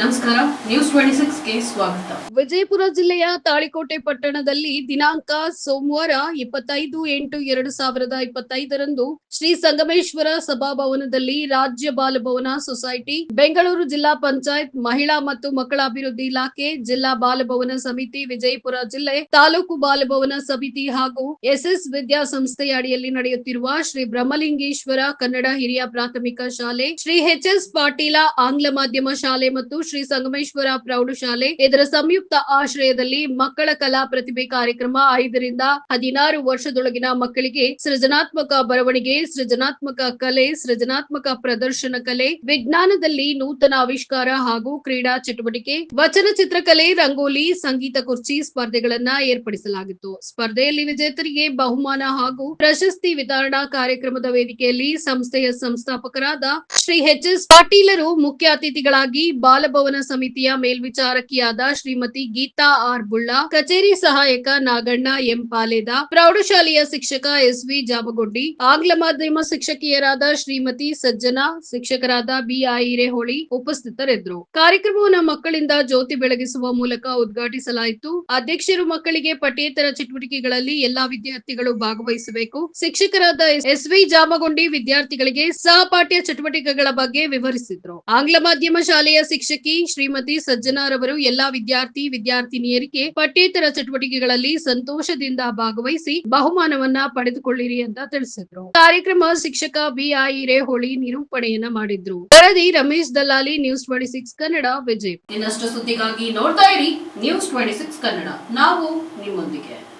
ನಮಸ್ಕಾರ ನ್ಯೂಸ್ ಸ್ವಾಗತ. ವಿಜಯಪುರ ಜಿಲ್ಲೆಯ ತಾಳಿಕೋಟೆ ಪಟ್ಟಣದಲ್ಲಿ ದಿನಾಂಕ ಸೋಮವಾರ ಇಪ್ಪತ್ತೈದು ಎಂಟು ಎರಡು ಸಾವಿರದ ಇಪ್ಪತ್ತೈದರಂದು ಶ್ರೀ ಸಂಗಮೇಶ್ವರ ಸಭಾಭವನದಲ್ಲಿ ರಾಜ್ಯ ಬಾಲಭವನ ಸೊಸೈಟಿ, ಬೆಂಗಳೂರು ಜಿಲ್ಲಾ ಪಂಚಾಯತ್ ಮಹಿಳಾ ಮತ್ತು ಮಕ್ಕಳ ಅಭಿವೃದ್ಧಿ ಇಲಾಖೆ, ಜಿಲ್ಲಾ ಬಾಲಭವನ ಸಮಿತಿ, ವಿಜಯಪುರ ಜಿಲ್ಲೆ ತಾಲೂಕು ಬಾಲಭವನ ಸಮಿತಿ ಹಾಗೂ ಎಸ್ಎಸ್ ವಿದ್ಯಾಸಂಸ್ಥೆಯ ಅಡಿಯಲ್ಲಿ ನಡೆಯುತ್ತಿರುವ ಶ್ರೀ ಬ್ರಹ್ಮಲಿಂಗೇಶ್ವರ ಕನ್ನಡ ಹಿರಿಯ ಪ್ರಾಥಮಿಕ ಶಾಲೆ, ಶ್ರೀ ಎಚ್ ಎಸ್ ಪಾಟೀಲ ಆಂಗ್ಲ ಮಾಧ್ಯಮ ಶಾಲೆ ಮತ್ತು ಶ್ರೀ ಸಂಗಮೇಶ್ವರ ಪ್ರೌಢಶಾಲೆ, ಇದರ ಸಂಯುಕ್ತ ಆಶ್ರಯದಲ್ಲಿ ಮಕ್ಕಳ ಕಲಾ ಪ್ರತಿಭೆ ಕಾರ್ಯಕ್ರಮ ಐದರಿಂದ ಹದಿನಾರು ವರ್ಷದೊಳಗಿನ ಮಕ್ಕಳಿಗೆ ಸೃಜನಾತ್ಮಕ ಬರವಣಿಗೆ, ಸೃಜನಾತ್ಮಕ ಕಲೆ, ಸೃಜನಾತ್ಮಕ ಪ್ರದರ್ಶನ ಕಲೆ, ವಿಜ್ಞಾನದಲ್ಲಿ ನೂತನ ಆವಿಷ್ಕಾರ ಹಾಗೂ ಕ್ರೀಡಾ ಚಟುವಟಿಕೆ, ವಚನ ಚಿತ್ರಕಲೆ, ರಂಗೋಲಿ, ಸಂಗೀತ ಕುರ್ಚಿ ಸ್ಪರ್ಧೆಗಳನ್ನ ಏರ್ಪಡಿಸಲಾಗಿತ್ತು. ಸ್ಪರ್ಧೆಯಲ್ಲಿ ವಿಜೇತರಿಗೆ ಬಹುಮಾನ ಹಾಗೂ ಪ್ರಶಸ್ತಿ ವಿತರಣಾ ಕಾರ್ಯಕ್ರಮದ ವೇದಿಕೆಯಲ್ಲಿ ಸಂಸ್ಥೆಯ ಸಂಸ್ಥಾಪಕರಾದ ಶ್ರೀ ಎಚ್ ಎಸ್ ಪಾಟೀಲರು ಮುಖ್ಯ ಅತಿಥಿಗಳಾಗಿ ಬಾಲಭವನ ಸಮಿತಿಯ ಮೇಲ್ವಿಚಾರಕಿಯಾದ ಶ್ರೀಮತಿ ಗೀತಾ ಆರ್ ಬುಳ್ಳಾ, ಕಚೇರಿ ಸಹಾಯಕ ನಾಗಣ್ಣ ಎಂ ಪಾಲೇದ, ಪ್ರೌಢಶಾಲೆಯ ಶಿಕ್ಷಕ ಎಸ್ ವಿ ಜಾಮಗೊಡ್ಡಿ ಆಂಗ್ಲ ಮಾಧ್ಯಮ ಶಿಕ್ಷಕಿಯರಾದ ಶ್ರೀಮತಿ ಸಜ್ಜನಾ, ಶಿಕ್ಷಕರಾದ ಬಿ ಹಿರೇಹೊಳಿ ಉಪಸ್ಥಿತರಿದ್ದರು. ಕಾರ್ಯಕ್ರಮವನ್ನು ಮಕ್ಕಳಿಂದ ಜ್ಯೋತಿ ಬೆಳಗಿಸುವ ಮೂಲಕ ಉದ್ಘಾಟಿಸಲಾಯಿತು. ಅಧ್ಯಕ್ಷರು ಮಕ್ಕಳಿಗೆ ಪಠ್ಯೇತರ ಚಟುವಟಿಕೆಗಳಲ್ಲಿ ಎಲ್ಲಾ ವಿದ್ಯಾರ್ಥಿಗಳು ಭಾಗವಹಿಸಬೇಕು. ಶಿಕ್ಷಕರಾದ ಎಸ್ ವಿ ಜಾಮಗೊಂಡಿ ವಿದ್ಯಾರ್ಥಿಗಳಿಗೆ ಸಹಪಾಠ್ಯ ಚಟುವಟಿಕೆಗಳ ಬಗ್ಗೆ ವಿವರಿಸಿದ್ರು. ಆಂಗ್ಲ ಮಾಧ್ಯಮ ಶಾಲೆಯ ಶಿಕ್ಷಕಿ ಶ್ರೀಮತಿ ಸಜ್ಜನಾರವರು ಎಲ್ಲಾ ವಿದ್ಯಾರ್ಥಿ ವಿದ್ಯಾರ್ಥಿನಿಯರಿಗೆ ಪಠ್ಯೇತರ ಚಟುವಟಿಕೆಗಳಲ್ಲಿ ಸಂತೋಷದಿಂದ ಭಾಗವಹಿಸಿ ಬಹುಮಾನವನ್ನ ಪಡೆದುಕೊಳ್ಳಿರಿ ಅಂತ ತಿಳಿಸಿದ್ರು. ಕಾರ್ಯಕ್ರಮ ಶಿಕ್ಷಕ ಬಿಐ ಹಿರೇಹೊಳಿ ನಿರೂಪಣೆಯನ್ನ ಮಾಡಿದ್ರು. ವರದಿ Ramesh Dallali news twenty six Kannada Vijay ಇನ್ನಷ್ಟು ಸುದ್ದಿಗಾಗಿ ನೋಡ್ತಾ ಇರಿ ನ್ಯೂಸ್ ಟ್ವೆಂಟಿ ಸಿಕ್ಸ್ ಕನ್ನಡ. ನಾವು ನಿಮ್ಮೊಂದಿಗೆ.